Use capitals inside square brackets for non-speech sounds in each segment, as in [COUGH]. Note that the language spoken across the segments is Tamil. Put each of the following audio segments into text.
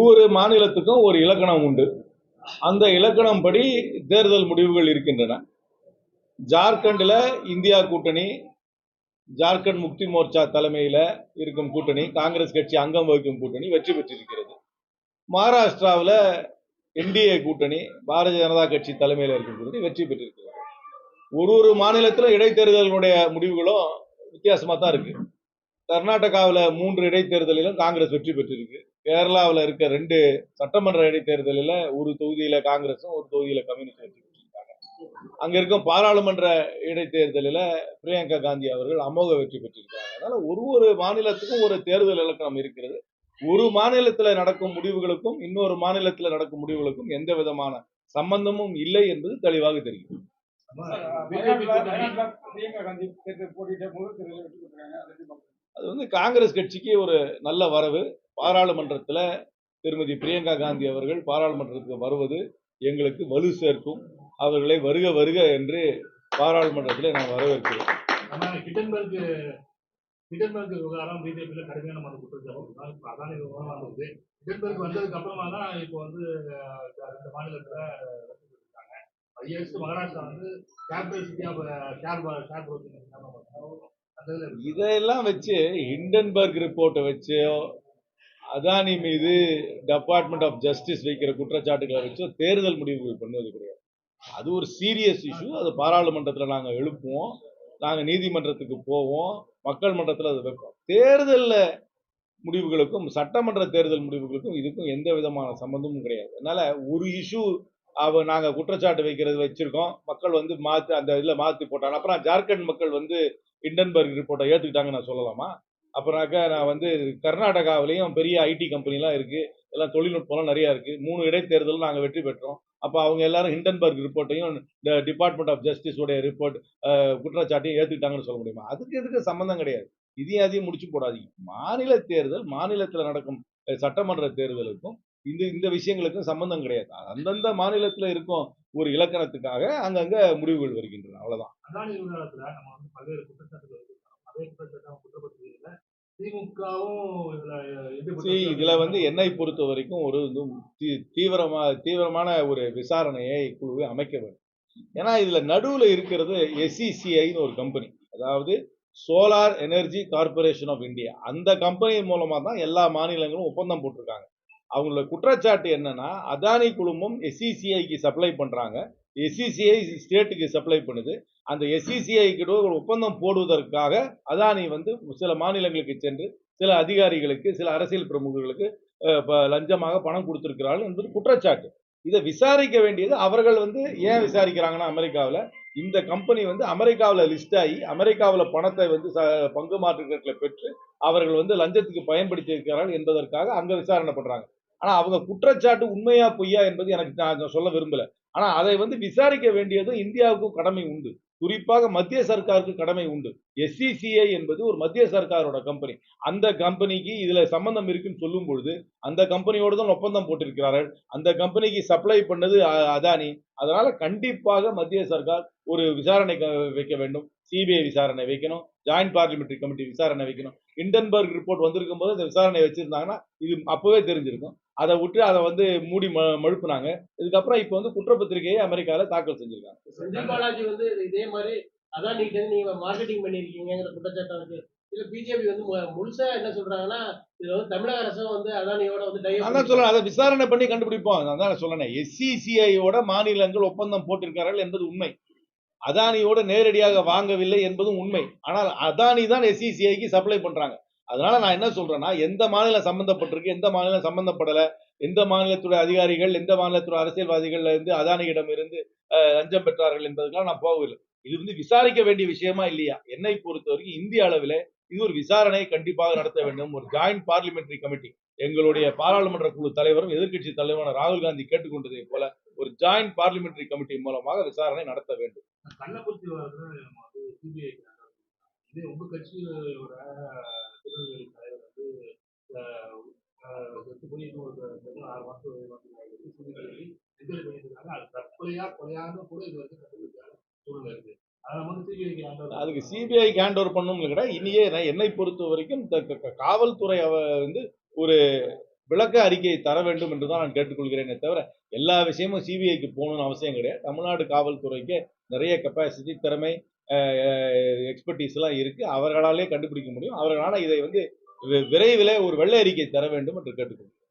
ஒவ்வொரு மாநிலத்துக்கும் ஒரு இலக்கணம் உண்டு. அந்த இலக்கணம் படி தேர்தல் முடிவுகள் இருக்கின்றன. ஜார்க்கண்டில் இந்தியா கூட்டணி ஜார்க்கண்ட் முக்தி மோர்ச்சா தலைமையில் இருக்கும் கூட்டணி காங்கிரஸ் கட்சி அங்கம் வகிக்கும் கூட்டணி வெற்றி பெற்றிருக்கிறது. மகாராஷ்டிராவில் என்டிஏ கூட்டணி பாரதிய ஜனதா கட்சி தலைமையில் இருக்கும் கூட்டணி வெற்றி பெற்றிருக்கிறது. ஒரு ஒரு மாநிலத்தில் இடைத்தேர்தலினுடைய முடிவுகளும் வித்தியாசமாக தான் இருக்குது கர்நாடகாவில் மூன்று இடைத்தேர்தலிலும் காங்கிரஸ் வெற்றி பெற்றிருக்கு கேரளாவில் இருக்க ரெண்டு சட்டமன்ற இடைத்தேர்தலில் ஒரு தொகுதியில் காங்கிரஸும் ஒரு தொகுதியில் கம்யூனிஸ்ட் வெற்றி பெற்றிருக்காங்க அங்கே இருக்கும் பாராளுமன்ற இடைத்தேர்தலில் பிரியங்கா காந்தி அவர்கள் அமோக வெற்றி பெற்றிருக்காங்க அதனால ஒரு ஒரு மாநிலத்துக்கும் ஒரு தேர்தல் இலக்கணம் இருக்கிறது ஒரு மாநிலத்தில் நடக்கும் முடிவுகளுக்கும் இன்னொரு மாநிலத்தில் நடக்கும் முடிவுகளுக்கும் எந்த விதமான சம்பந்தமும் இல்லை என்பது தெளிவாக தெரியும் பிஜேபி பிரியங்கா காந்தி தேர்தல் போட்டியிட்ட முதல் தேர்தலில் வெற்றி பெற்றாங்க அது வந்து காங்கிரஸ் கட்சிக்கு ஒரு நல்ல வரவு. பாராளுமன்றத்தில் திருமதி பிரியங்கா காந்தி அவர்கள் பாராளுமன்றத்துக்கு வருவது எங்களுக்கு வலு சேர்க்கும். அவர்களை வருக வருக என்று பாராளுமன்றத்தில் நான் வரவேற்கிறேன். ஆனா ஹிட்டன்பர்க் ஹிட்டன்பர்க் விவகாரம் பிஜேபியில் கடுமையான மனு குற்றச்சாட்டு இப்ப அதானி விவகாரம் வந்தது. ஹிட்டன்பர்க் வந்ததுக்கு அப்புறமா தான் இப்போ வந்து அஹ், ரெண்டு மாநிலத்துல ஐஎஸ் மகாராஷ்டிரா வந்து capital city of share share இதையெல்லாம் வச்சு ஹிண்டன்பர்க் ரிப்போர்ட்டை வச்சு அதானி மீது டிபார்ட்மெண்ட் ஆஃப் ஜஸ்டிஸ் வைக்கிற குற்றச்சாட்டுகளை வச்சு தேர்தல் முடிவுகள் பண்ணுவது கிடையாது. அது ஒரு சீரியஸ் இஷ்யூ அது பாராளுமன்றத்தில் நாங்கள் எழுப்புவோம். நாங்கள் நீதிமன்றத்துக்கு போவோம். மக்கள் மன்றத்தில் அது வைப்போம். தேர்தலில் முடிவுகளுக்கும் சட்டமன்ற தேர்தல் முடிவுகளுக்கும் இதுக்கும் எந்த விதமான சம்மந்தமும் கிடையாது. அதனால் ஒரு இஷ்யூ அவ நாங்கள் குற்றச்சாட்டு வைக்கிறது வச்சிருக்கோம். மக்கள் வந்து மாற்றி அந்த இதில் மாற்றி போட்டாங்க. அப்புறம் ஜார்க்கண்ட் மக்கள் வந்து இண்டன்பர்க் ரிப்போர்ட்டை ஏற்றுக்கிட்டாங்க நான் சொல்லலாமா? அப்புறம்னாக்கா நான் வந்து கர்நாடகாவிலையும் பெரிய ஐடி கம்பெனிலாம் இருக்குது எல்லாம் தொழில்நுட்பம்லாம் நிறையா இருக்குது மூணு இடைத்தேர்தலும் நாங்கள் வெற்றி பெற்றோம். அப்போ அவங்க எல்லாரும் ஹிண்டன்பர்க் ரிப்போர்ட்டையும் டிபார்ட்மெண்ட் ஆஃப் ஜஸ்டிஸோடைய ரிப்போர்ட் குற்றச்சாட்டையும் ஏற்றுக்கிட்டாங்கன்னு சொல்ல முடியுமா? அதுக்கு எதுக்கு சம்மந்தம் கிடையாது. இதையும் அதையும் முடிச்சு போடாதீங்க. மாநில தேர்தல் மாநிலத்தில் நடக்கும் சட்டமன்ற தேர்தலுக்கும் இந்த இந்த விஷயங்களுக்கும் சம்பந்தம் கிடையாது. அந்தந்த மாநிலத்தில் இருக்கும் ஒரு இலக்கணத்துக்காக அங்கங்க முடிவுகள் வருகின்றன. அவ்வளவுதான். அதானி விவகாரத்துல நம்ம வந்து பல்வேறு குற்றச்சாட்டுகள் வச்சிருக்கோம் அதே குற்றச்சாட்டு குற்றப்பத்திரிகையில திமுகவும் இதுல வந்து என்னை பொறுத்த வரைக்கும் ஒரு தீவிரமா தீவிரமான ஒரு விசாரணையை குழுவை அமைக்க வேண்டும். ஏன்னா இதுல நடுவுல இருக்கிறது எஸ்இசிஐன்னு ஒரு கம்பெனி அதாவது solar energy corporation of India அந்த கம்பெனி மூலமா தான் எல்லா மாநிலங்களும் ஒப்பந்தம் போட்டிருக்காங்க. அவங்களோட குற்றச்சாட்டு என்னன்னா அதானி குழுமம் எஸ்இசிஐக்கு சப்ளை பண்ணுறாங்க எஸ்இசிஐ ஸ்டேட்டுக்கு சப்ளை பண்ணுது. அந்த எஸ்இசிஐ கிட்ட ஒரு ஒப்பந்தம் போடுவதற்காக அதானி வந்து சில மாநிலங்களுக்கு சென்று சில அதிகாரிகளுக்கு சில அரசியல் பிரமுகர்களுக்கு லஞ்சமாக பணம் கொடுத்துருக்கிறார்கள் என்பது குற்றச்சாட்டு. இதை விசாரிக்க வேண்டியது அவர்கள் வந்து ஏன் விசாரிக்கிறாங்கன்னா அமெரிக்காவில். இந்த கம்பெனி வந்து அமெரிக்காவில் லிஸ்ட் ஆகி அமெரிக்காவில் பணத்தை வந்து ச பங்கு மாற்றுகளை பெற்று அவர்கள் வந்து லஞ்சத்துக்கு பயன்படுத்தி இருக்கிறார்கள் என்பதற்காக அங்கே விசாரணை பண்ணுறாங்க ஆனா அவங்க குற்றச்சாட்டு உண்மையா பொய்யா என்பது எனக்கு நான் சொல்ல விரும்பல. ஆனா அதை வந்து விசாரிக்க வேண்டியதும் இந்தியாவுக்கும் கடமை உண்டு. குறிப்பாக மத்திய சர்க்காருக்கு கடமை உண்டு. எஸ்சிசிஐ என்பது ஒரு மத்திய சர்க்காரோட கம்பெனி அந்த கம்பெனிக்கு இதுல சம்பந்தம் இருக்குன்னு சொல்லும் பொழுது அந்த கம்பெனியோடு தான் ஒப்பந்தம் போட்டிருக்கிறார்கள். அந்த கம்பெனிக்கு சப்ளை பண்ணது அதானி. அதனால கண்டிப்பாக மத்திய சர்க்கார் ஒரு விசாரணை க- வைக்க வேண்டும். சிபிஐ விசாரணை வைக்கணும். ஜாயிண்ட் பார்லிமெண்ட்ரி கமிட்டி விசாரணை வைக்கணும். இண்டன்பர்க் ரிப்போர்ட் வந்திருக்கும் போது இந்த விசாரணை வச்சிருந்தாங்கன்னா இது அப்பவே தெரிஞ்சிருக்கும். அதை விட்டு அதை வந்து மூடி ம மழுப்புனாங்க. இதுக்கப்புறம் இப்போ வந்து குற்றப்பத்திரிகையை அமெரிக்காவில் தாக்கல் செஞ்சிருக்காங்க. செந்தில் பாலாஜி வந்து இதே மாதிரி அதான் நீங்க நீங்க மார்க்கெட்டிங் பண்ணிருக்கீங்கிற குற்றச்சாட்டு இருக்கு இல்ல பிஜேபி வந்து முழுசா என்ன சொல்றாங்கன்னா இது வந்து தமிழக அரசும் வந்து அதானியோட வந்து அதான் சொல்றேன். அதை விசாரணை பண்ணி கண்டுபிடிப்போம் நான் தான் சொல்றேன் எஸ்சிசிஐயோட மாநிலங்கள் ஒப்பந்தம் போட்டிருக்கிறார்கள் என்பது உண்மை. அதானியோட நேரடியாக வாங்கவில்லை என்பதும் உண்மை. ஆனால் அதானி தான் எஸ்சிசிஐக்கு சப்ளை பண்றாங்க. அதனால நான் என்ன சொல்றேன்னா எந்த மாநிலம் சம்பந்தப்பட்டிருக்கு எந்த மாநிலம் சம்பந்தப்படல எந்த மாநிலத்துடைய அதிகாரிகள் எந்த மாநிலத்துடைய அரசியல்வாதிகள் இருந்து அதானியிடம் இருந்து லஞ்சம் பெற்றார்கள் என்பதுக்கெல்லாம் நான் போகவில்லை. இது வந்து விசாரிக்க வேண்டிய விஷயமா இல்லையா? என்னை பொறுத்த வரைக்கும் இந்திய அளவில் இது ஒரு விசாரணையை கண்டிப்பாக நடத்த வேண்டும். ஒரு ஜாயிண்ட் பார்லிமெண்டரி கமிட்டி எங்களுடைய பாராளுமன்ற குழு தலைவரும் எதிர்க்கட்சி தலைவரான ராகுல் காந்தி கேட்டுக்கொண்டதை போல ஒரு ஜாயிண்ட் பார்லிமெண்டரி கமிட்டி மூலமாக விசாரணை நடத்த வேண்டும். கள்ளக்குறிச்சி திருநெல்வேலி தலைவர் வந்து அஹ், அஹ், செத்து போய் இன்னொரு பெண் ஆறு மாசம் வந்து சிபிஐ என்கொயரி பண்ணிட்டு இருக்காங்க அது தற்கொலையா கொலையாக கூட இது வரைக்கும் கண்டுபிடிக்காத சூழ்நிலை இருக்கு. அதுக்கு சிபிஐ ஹேண்ட் ஓவர் பண்ணும் கிடையாது இனியே என்னை பொறுத்த வரைக்கும் காவல்துறை வந்து ஒரு விளக்க அறிக்கையை தர வேண்டும் என்று தான் நான் கேட்டுக்கொள்கிறேனே தவிர எல்லா விஷயமும் சிபிஐக்கு போகணும்னு அவசியம் கிடையாது. தமிழ்நாடு காவல்துறைக்கு நிறைய கெப்பாசிட்டி திறமை எக்ஸ்பர்டீஸ் எல்லாம் இருக்கு. அவர்களாலே கண்டுபிடிக்க முடியும். அவர்களால் இதை வந்து வி- ஒரு வெள்ளை அறிக்கை தர வேண்டும் என்று கேட்டுக்கொள்கிறேன்.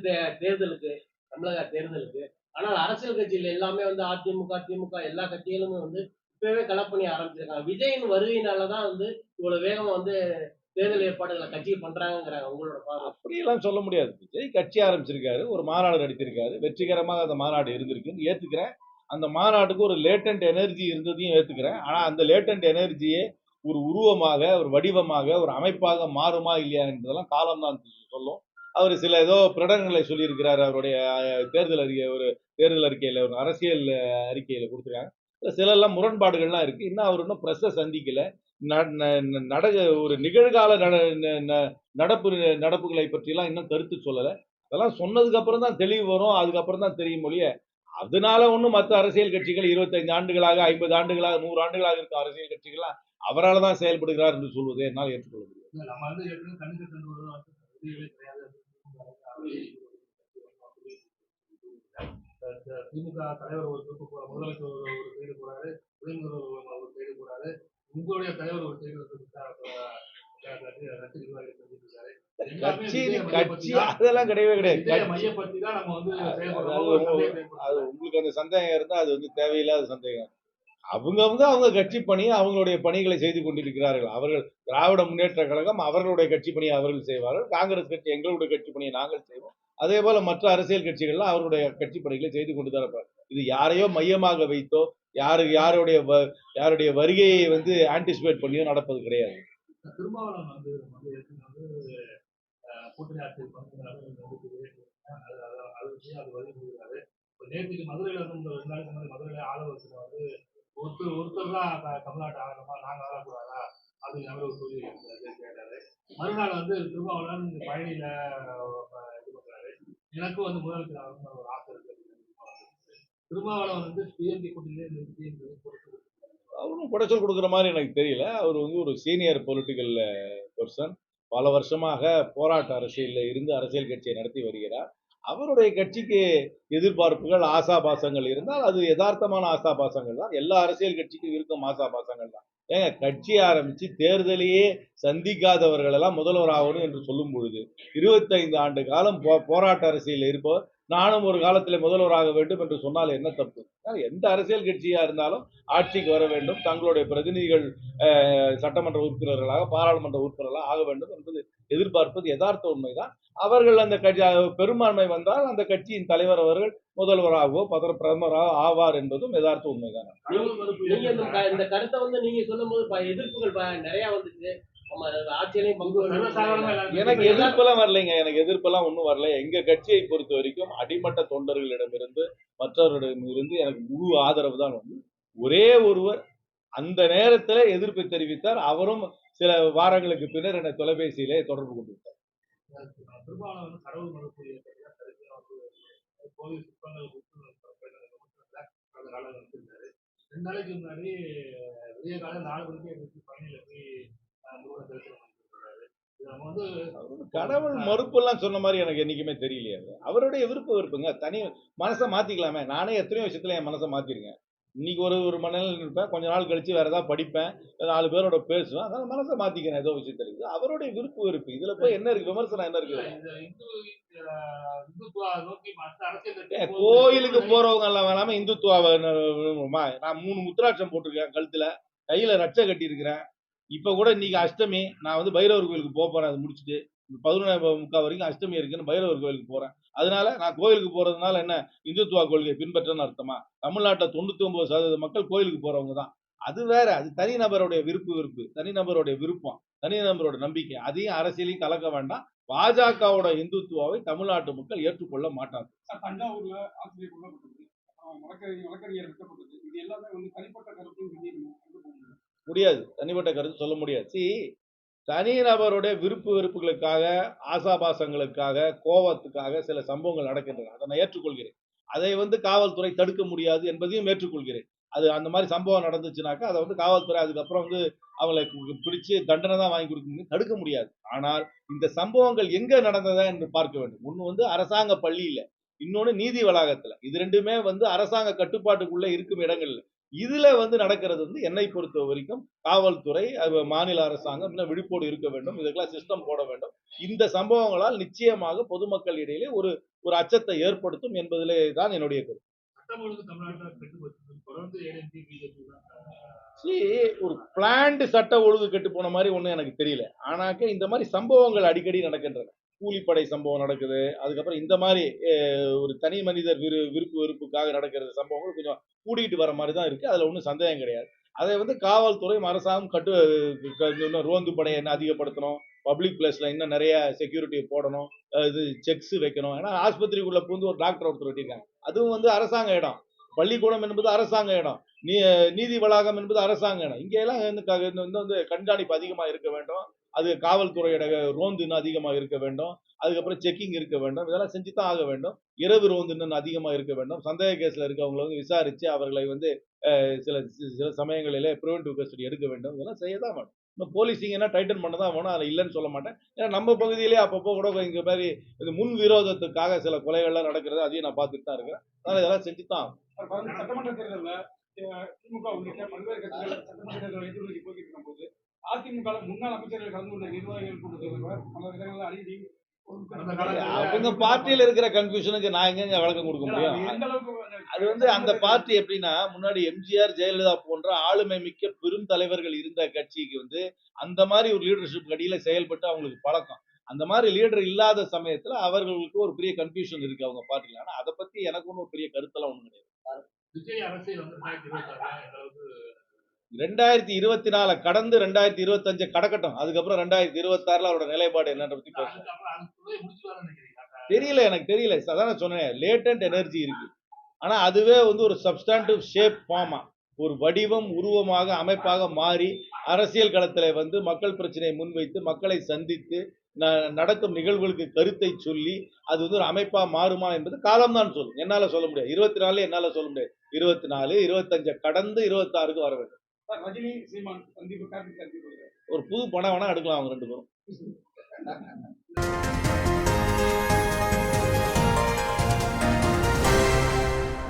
தே- தேர்தலுக்கு தமிழக தேர்தலுக்கு. ஆனால் அரசியல் கட்சியில் எல்லாமே வந்து அதிமுக திமுக எல்லா கட்சிகளுமே வந்து இப்பவே களப்பணி ஆரம்பிச்சிருக்காங்க. விஜயின் வருகையினாலதான் வந்து இவ்வளவு வேகமா வந்து தேர்தல் ஏற்பாடுகளை கட்சி பண்றாங்கிறாங்க உங்களோட பார்வை. அப்படியெல்லாம் சொல்ல முடியாது. விஜய் கட்சி ஆரம்பிச்சிருக்காரு ஒரு மாநாடு நடத்திருக்காரு. வெற்றிகரமாக அந்த மாநாடு இருந்திருக்குன்னு ஏத்துக்கிறேன். அந்த மாநாட்டுக்கு ஒரு லேட்டன்ட் எனர்ஜி இருந்ததையும் ஏத்துக்கிறேன். ஆனா அந்த லேட்டன்ட் எனர்ஜியே ஒரு உருவமாக ஒரு வடிவமாக ஒரு அமைப்பாக மாறுமா இல்லையா என்பதெல்லாம் காலம்தான் சொல்லும். அவர் சில ஏதோ பிரடங்களை சொல்லியிருக்கிறார். அவருடைய தேர்தல் அறிக்கை ஒரு தேர்தல் அறிக்கையில் ஒரு அரசியல் அறிக்கையில் கொடுத்துருக்காங்க. சில எல்லாம் முரண்பாடுகள்லாம் இருக்கு இன்னும் அவர் இன்னும் பிரஸ்ஸை சந்திக்கல ந- ந- நட ஒரு நிகழ்கால நட ந- நடப்பு நடப்புகளை பற்றிலாம் இன்னும் கருத்து சொல்லலை அதெல்லாம் சொன்னதுக்கு அப்புறம் தான் தெளிவு வரும் அதுக்கப்புறம் தான் தெரியும் மொழிய அதனால ஒன்றும் மற்ற அரசியல் கட்சிகள் இருபத்தைந்து ஆண்டுகளாக ஐம்பது ஆண்டுகளாக நூறு ஆண்டுகளாக இருக்கும் அரசியல் கட்சிகள்லாம் அவரால் தான் செயல்படுகிறார் என்று சொல்வதை என்னால் ஏற்றுக்கொள்ள முடியும் இல்ல, நம்ம வந்து ஏற்கனவே கண்ணுக்கு சென்று விதிகளே கிடையாது இந்த திமுக தலைவர் ஒரு ட்ரிப்பு போற முதலமைச்சர் ஒரு ஒரு சைடு போறாரு துணைமுதல்வர் ஒரு சைடு போறாரு. உங்களுடைய தலைவர் ஒரு சைடு. உங்களுக்கு அந்த சந்தேகம் இருந்தால் அது வந்து தேவையில்லாத சந்தேகம். அவங்கவங்க அவங்க கட்சி பணியை அவங்களுடைய பணிகளை செய்து கொண்டிருக்கிறார்கள். அவர்கள் திராவிட முன்னேற்ற கழகம் அவர்களுடைய கட்சி பணியை அவர்கள் செய்வார்கள். காங்கிரஸ் கட்சி எங்களுடைய கட்சி பணியை நாங்கள் செய்வோம். அதே போல மற்ற அரசியல் கட்சிகள்லாம் அவருடைய கட்சி பணிகளை செய்து கொண்டு தான் இருப்பார் இது யாரையோ மையமாக வைத்தோ யாரு யாருடைய வ- யாருடைய வருகையை வந்து ஆன்டிசிபேட் பண்ணியோ நடப்பது கிடையாது. திருமாவளவன் வந்து வந்து ஏற்கனவே வந்து அது அது- நேற்றுக்கு மதுரையில் வந்து இந்த ரெண்டு நாளைக்கு முன்னாடி மதுரையில் ஆளுநர் வந்து ஒருத்தர் ஒருத்தர் தான் த- தமிழ்நாட்டு ஆகணுமா நாங்கள் ஆளக்கூடாதா? அப்படின்னு அவர் ஒரு சொல்லி கேட்டாரு. மறுநாள் வந்து திருமாவளவன் இந்த பழனியில் எனக்கும் வந்து முதலமைச்சர் ஒரு ஆசை இருக்கு. திருமாவளவன் வந்து டிஎம்கே கூட்டணியிலே அவரும் குடைச்சல் கொடுக்குற மாதிரி எனக்கு தெரியல. அவர் வந்து ஒரு சீனியர் பொலிட்டிக்கல் பர்சன் பல வருஷமாக போராட்ட அரசியலில் இருந்து அரசியல் கட்சியை நடத்தி வருகிறார். அவருடைய கட்சிக்கு எதிர்பார்ப்புகள் ஆசாபாசங்கள் இருந்தால் அது யதார்த்தமான ஆசாபாசங்கள் தான். எல்லா அரசியல் கட்சிக்கும் இருக்கும் ஆசாபாசங்கள் தான். ஏங்க கட்சி ஆரம்பிச்சு தேர்தலையே சந்திக்காதவர்கள் எல்லாம் முதல்வர் ஆகணும் என்று சொல்லும் பொழுது இருபத்தைந்து ஆண்டு காலம் போ போராட்ட அரசியலில் இருப்பவர் நானும் ஒரு காலத்தில் முதல்வராக வேண்டும் என்று சொன்னால் என்ன தப்பு? எந்த அரசியல் கட்சியா இருந்தாலும் ஆட்சிக்கு வர வேண்டும். தங்களுடைய பிரதிநிதிகள் சட்டமன்ற உறுப்பினர்களாக பாராளுமன்ற உறுப்பினர்களாக ஆக வேண்டும் என்பது எதிர்பார்ப்பது யதார்த்த உண்மைதான். அவர்கள் அந்த கட்சி பெரும்பான்மை வந்தால் அந்த கட்சியின் தலைவர் அவர்கள் முதல்வராகவோ பதர பிரதமராக ஆவார் என்பதும் யதார்த்த உண்மைதான். இந்த கருத்தை வந்து நீங்க சொல்லும்போது போது எதிர்ப்புகள் நிறைய வந்துச்சு. எனக்கு எதிர்ப்பெல்லாம் வரலைங்க. எனக்கு எதிர்ப்பெல்லாம் ஒன்றும் வரல. எங்க கட்சியை பொறுத்த வரைக்கும் அடிமட்ட தொண்டர்களிடமிருந்து மற்றவர்களிடமிருந்து எனக்கு முழு ஆதரவு தான் வந்து ஒரே ஒருவர் அந்த நேரத்தில் எதிர்ப்பை தெரிவித்தார். அவரும் சில வாரங்களுக்கு பின்னர் என்னை தொலைபேசியிலே தொடர்பு கொண்டு திருமாவளவன் வந்து கடவுள் மறுப்பு இயக்கத்துல கடைசியா வந்து கோவில் சிற்பங்கள் அந்த காலம் வச்சிருந்தாரு ரெண்டு நாளைக்கு முன்னாடி விடிய காலம் நாலு மணிக்கு பழனியில போய் கடவுள் மறுப்பெல்லாம் சொன்ன மாதிரி எனக்கு என்னைக்குமே தெரியலையே அவருடைய விருப்பம் விருப்பங்க தனி மனசை மாத்திக்கலாமே. நானே எத்தனையோ விஷயத்துல என் மனசை மாத்திருக்கேன். இன்னைக்கு ஒரு ஒரு மனநிலை இருப்பேன். கொஞ்ச நாள் கழிச்சு வேற ஏதாவது படிப்பேன். நாலு பேரோட பேசுவேன். அதனால மனசை மாத்திக்கிறேன். ஏதோ விஷயத்துல. இருக்குது அவருடைய விருப்பம் விருப்பு இதுல போய் என்ன இருக்கு? விமர்சனம் என்ன இருக்கு? கோயிலுக்கு போறவங்க எல்லாம் வேணாம இந்துத்துவாவை நான் மூணு முத்திராட்சம் போட்டிருக்கேன் கழுத்துல. கையில ரட்சை கட்டி இருக்கிறேன் இப்போ கூட இன்னைக்கு அஷ்டமி நான் வந்து பைரவர் கோயிலுக்கு போக போறேன் அது முடிச்சுட்டு பதினொன்று முக்கால் வரைக்கும் அஷ்டமி இருக்குன்னு பைரவர் கோயிலுக்கு போறேன். அதனால நான் கோயிலுக்கு போறதுனால என்ன இந்துத்துவா கொள்கையை பின்பற்றன்னு அர்த்தமா? தமிழ்நாட்டில் தொண்ணூத்தி ஒன்பது சதவீத மக்கள் கோயிலுக்கு போறவங்க தான். அது வேற அது தனிநபருடைய விருப்பு விருப்பு தனிநபருடைய விருப்பம் தனிநபரோட நம்பிக்கை. அதையும் அரசியலையும் கலக்க வேண்டாம். பாஜகவோட இந்துத்துவாவை தமிழ்நாட்டு மக்கள் ஏற்றுக்கொள்ள மாட்டாங்க தஞ்சாவூர்ல ஆசிரியர் கொல்லப்பட்டது வழக்கறிஞர் வழக்கறிஞர் வெட்டப்பட்டது இது எல்லாமே வந்து தனிப்பட்ட கருத்து முடியாது. தனிப்பட்ட கருத்து சொல்ல முடியாது. சி தனிநபருடைய விருப்பு வெறுப்புகளுக்காக ஆசாபாசங்களுக்காக கோபத்துக்காக சில சம்பவங்கள் நடக்கின்றன. அதை நான் ஏற்றுக்கொள்கிறேன். அதை வந்து காவல்துறை தடுக்க முடியாது என்பதையும் ஏற்றுக்கொள்கிறேன். அது அந்த மாதிரி சம்பவம் நடந்துச்சுனாக்கா அதை வந்து காவல்துறை அதுக்கப்புறம் வந்து அவளை பிடிச்சி பிடிச்சு தண்டனை தான் வாங்கி கொடுக்க தடுக்க முடியாது. ஆனால் இந்த சம்பவங்கள் எங்க நடந்ததா என்று பார்க்க வேண்டும். ஒன்று வந்து அரசாங்க பள்ளியில இன்னொன்று நீதி வளாகத்துல. இது ரெண்டுமே வந்து அரசாங்க கட்டுப்பாட்டுக்குள்ள இருக்கும் இடங்கள்ல. இதுல வந்து நடக்கிறது வந்து என்னை பொறுத்த வரைக்கும் காவல்துறை மாநில அரசாங்கம் இன்னும் விழிப்போடு இருக்க வேண்டும். இதுக்கெல்லாம் சிஸ்டம் போட வேண்டும். இந்த சம்பவங்களால் நிச்சயமாக பொதுமக்கள் இடையிலே ஒரு ஒரு அச்சத்தை ஏற்படுத்தும் என்பதிலே தான் என்னுடைய கருத்து. ஒரு பிளான்டு சட்ட ஒழுங்கு கெட்டு போன மாதிரி ஒன்றும் எனக்கு தெரியல. ஆனாக்க இந்த மாதிரி சம்பவங்கள் அடிக்கடி நடக்கின்றன. கூலிப்படை சம்பவம் நடக்குது. அதுக்கப்புறம் இந்த மாதிரி ஒரு தனி மனிதர் விரு விருப்பு வெறுப்புக்காக நடக்கிறது சம்பவங்கள் கொஞ்சம் கூடிக்கிட்டு வர மாதிரி தான் இருக்குது அதில் ஒன்றும் சந்தேகம் கிடையாது. அதை வந்து காவல்துறையும் அரசாங்கம் கட்டு க- இன்னும் ரோந்து படையை என்ன அதிகப்படுத்தணும்? பப்ளிக் பிளேஸில் இன்னும் நிறைய செக்யூரிட்டியை போடணும். இது செக்ஸ் வைக்கணும். ஏன்னா ஆஸ்பத்திரிக்குள்ளே பூந்து ஒரு டாக்டர் ஒருத்தர் வெட்டியிருக்காங்க. அதுவும் வந்து அரசாங்க இடம். பள்ளிக்கூடம் என்பது அரசாங்க இடம். நீ நீதி வளாகம் என்பது அரசாங்க இடம். இங்க எல்லாம் வந்து இன்னும் வந்து கண்காணிப்பு அதிகமாக இருக்க வேண்டும். அது காவல்துறையோட ரோந்து இன்னும் அதிகமாக இருக்க வேண்டும். அதுக்கப்புறம் செக்கிங் இருக்க வேண்டும். இதெல்லாம் செஞ்சு தான் ஆக வேண்டும். இரவு ரோந்து இன்னும் அதிகமாக இருக்க வேண்டும். சந்தேக கேஸில் இருக்கவங்களை வந்து விசாரித்து அவர்களை வந்து சில சில சமயங்களிலே ப்ரிவென்டிவ் கஸ்டடி எடுக்க வேண்டும். இதெல்லாம் செய்ய தான் வேணும். இன்னும் போலீசிங் என்ன டைட்டன் பண்ண தான் வேணும். அதில் இல்லைன்னு சொல்ல மாட்டேன். ஏன்னா நம்ம பகுதியிலே அப்பப்போ கூட இங்கே மாதிரி இது முன் விரோதத்துக்காக சில கொலைகள்லாம் நடக்கிறது அதையும் நான் பார்த்துட்டு தான் இருக்கிறேன். அதனால் இதெல்லாம் செஞ்சு தான் சட்டமன்ற தேர்தலில் திமுக உள்ளிட்ட பல்வேறு கட்சிகள் சட்டமன்ற தேர்தலை அதிமுக முன்னாள் அமைச்சர்கள் கலந்து கொண்ட நிர்வாகிகள் கூட்டத்தில் கூட பல இடங்களில் அந்த அவங்க பார்ட்டியில இருக்கிற கன்ஃபியூஷனுக்கு நான் எங்கெங்க விளக்கம் கொடுக்க முடியும்? அது வந்து அந்த பார்ட்டி எப்படின்னா முன்னாடி எம்ஜிஆர் ஜெயலலிதா போன்ற ஆளுமை மிக்க பெரும் தலைவர்கள் இருந்த கட்சிக்கு வந்து அந்த மாதிரி ஒரு லீடர்ஷிப் அடியில செயல்பட்டு அவங்களுக்கு பழக்கம். அந்த மாதிரி லீடர் இல்லாத சமயத்துல அவர்களுக்கு ஒரு பெரிய கன்ஃபியூஷன் இருக்கு அவங்க பார்ட்டில ஆனா அதை பத்தி எனக்கு ஒன்றும் பெரிய கருத்தெல்லாம் ஒண்ணும் கிடையாது. விஜய் அரசியல் வந்து ரெண்டாயிரத்தி இருபத்தி நாலு கடந்து ரெண்டாயிரத்தி இருபத்தஞ்சு கடக்கட்டும். அதுக்கப்புறம் ரெண்டாயிரத்தி இருபத்தாறுல அவரோட நிலைப்பாடு என்னன்ற பத்தி பேசுவோம். தெரியல எனக்கு தெரியல. அதான் சொன்னேன். லேட்டன்ட் எனர்ஜி இருக்கு. ஆனா அதுவே வந்து ஒரு சப்ஸ்டாண்டிவ் ஷேப் ஃபார்மா ஒரு வடிவம் உருவமாக அமைப்பாக மாறி அரசியல் களத்துல வந்து மக்கள் பிரச்சனையை முன்வைத்து மக்களை சந்தித்து நடக்கும் நிகழ்வுகளுக்கு கருத்தை சொல்லி அது வந்து ஒரு அமைப்பா மாறுமா என்பது காலம்தான் சொல்லும். என்னால சொல்ல முடியாது. இருபத்தி நாலு என்னால சொல்ல முடியாது. இருபத்தி நாலு இருபத்தஞ்சை கடந்து இருபத்தாறுக்கு வர வேண்டும். ஒரு புது படம் வேணா எடுக்கலாம் அவங்க ரெண்டு பேரும். [LAUGHS]